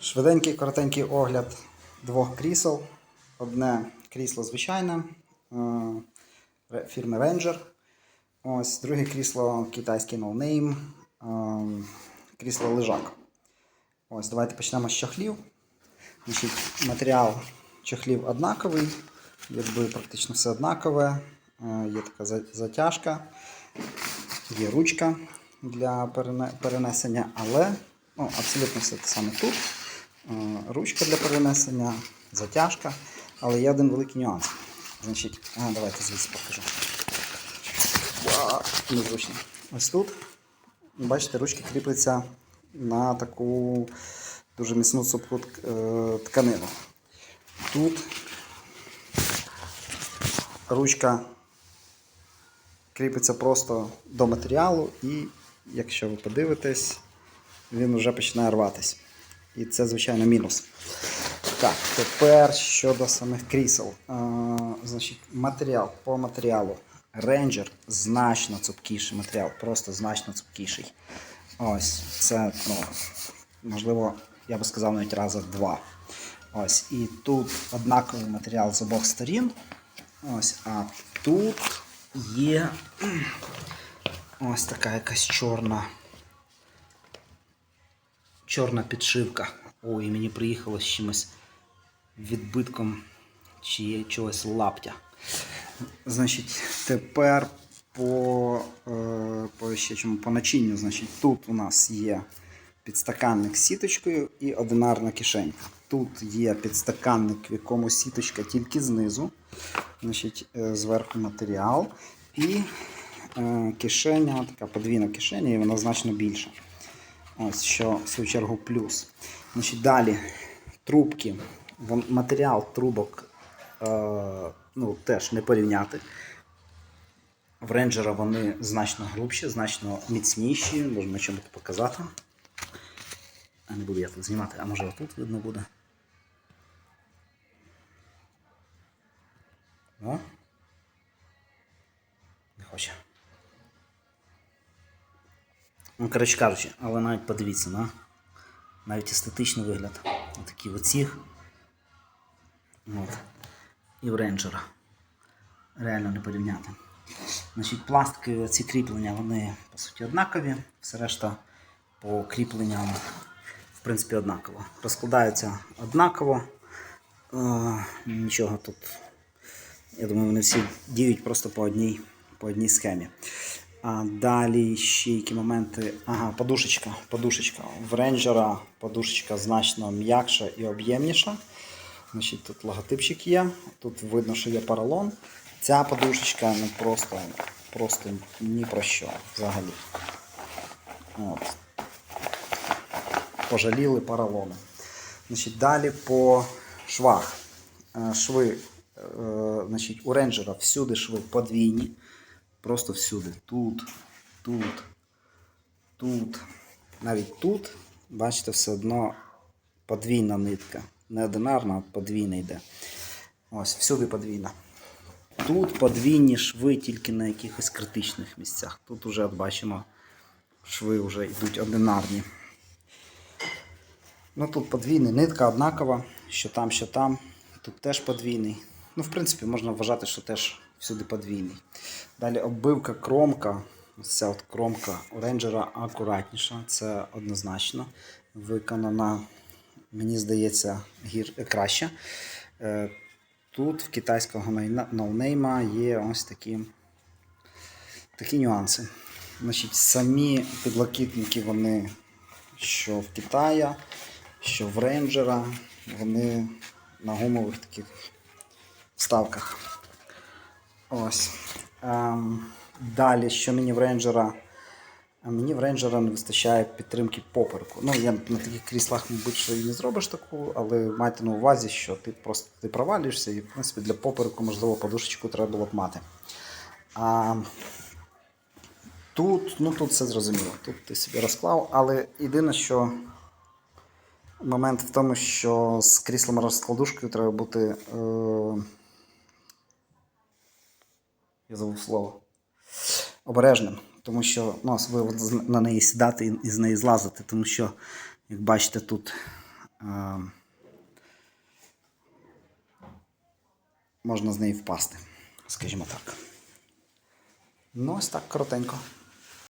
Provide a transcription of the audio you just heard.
Швиденький, коротенький огляд двох крісел. Одне крісло звичайне е, фірми Ranger. Ось друге крісло китайський No Name, е, крісло лежак. Ось, давайте почнемо з чохлів. Значить, матеріал чохлів однаковий, якби практично все однакове. Е, Є така затяжка, є ручка для перенесення, але ну, абсолютно все те саме тут. Е, Ручка для перенесення, затяжка, але є один великий нюанс. Значить, а, давайте звідси покажу. Незручно. Ось тут, бачите, ручки кріпляться на таку дуже міцну цупку е, тканину. Тут ручка кріпиться просто до матеріалу, і якщо ви подивитесь, він вже починає рватись. І це, звичайно, мінус. Так, тепер щодо самих крісел. Е, значить, матеріал по матеріалу. Ranger значно цупкіший матеріал, просто значно цупкіший. Ось, це, ну, можливо, я би сказав навіть рази два. Ось, і тут однаковий матеріал з обох сторін. Ось, а тут є ось така якась чорна. Чорна підшивка. Ой, мені приїхало з чимось відбитком чи чогось лаптя. Значить, тепер по, е, по, ще чому, по начинню. Значить, тут у нас є підстаканник з сіточкою і одинарна кишенька. Тут є підстаканник, в якому сіточка тільки знизу. Значить, е, зверху матеріал. І е, кишеня, така подвійна кишеня, і вона значно більша. Ось що в свою чергу плюс. Значить, далі трубки. Матеріал трубок е, ну, теж не порівняти. В рейнджера вони значно грубші, значно міцніші. Можна на чому показати. А не буду я тут знімати, а може отут видно буде. О. Не хоче. Ну, коротше кажучи, але навіть подивіться на навіть естетичний вигляд. Отакий оціг. От. І в рейнджера. Реально не порівняти. Значить, пластики, ці кріплення, вони по суті однакові. Все решта по кріпленням, в принципі, однаково. Розкладаються однаково. Е, нічого тут. Я думаю, вони всі діють просто по одній, по одній схемі. Далі ще які моменти. Ага, подушечка. Подушечка. В рейнджера подушечка значно м'якша і об'ємніша. Значить, тут логотипчик є. Тут видно, що є поролон. Ця подушечка ну, просто, просто ні про що взагалі. От. Пожаліли поролони. Значить, далі по швах. Е, Шви, е, значить, у рейнджера всюди шви подвійні. Просто всюди. Тут, тут, тут. Навіть тут, бачите, все одно подвійна нитка. Не одинарна, а подвійна йде. Ось, всюди подвійна. Тут подвійні шви тільки на якихось критичних місцях. Тут от бачимо, шви вже йдуть одинарні. Ну тут подвійний, нитка однакова, що там, що там. Тут теж подвійний. Ну, в принципі, можна вважати, що теж всюди подвійний. Далі оббивка, кромка. Ось ця от кромка у рейнджера акуратніша, це однозначно. Виконана, мені здається, гір... краще. Е, Тут в китайського ноунейма є ось такі, такі нюанси. Значить, самі підлокітники, вони що в Китая, що в рейнджера, вони на гумових таких вставках. Ось. Ем, далі, що мені в рейнджера. Мені в рейнджера не вистачає підтримки попереку. Ну, я на таких кріслах, мабуть, що і не зробиш таку, але майте на увазі, що ти просто ти провалюєшся, і в принципі для попереку, можливо, подушечку треба було б мати. А, тут, ну тут все зрозуміло. Тут ти собі розклав, але єдине, що момент в тому, що з кріслом розкладушкою треба бути. Е, я забув слово. Обережним, тому що ну, особливо на неї сідати і з неї злазити, тому що, як бачите, тут е, можна з неї впасти, скажімо так. Ну, ось так коротенько.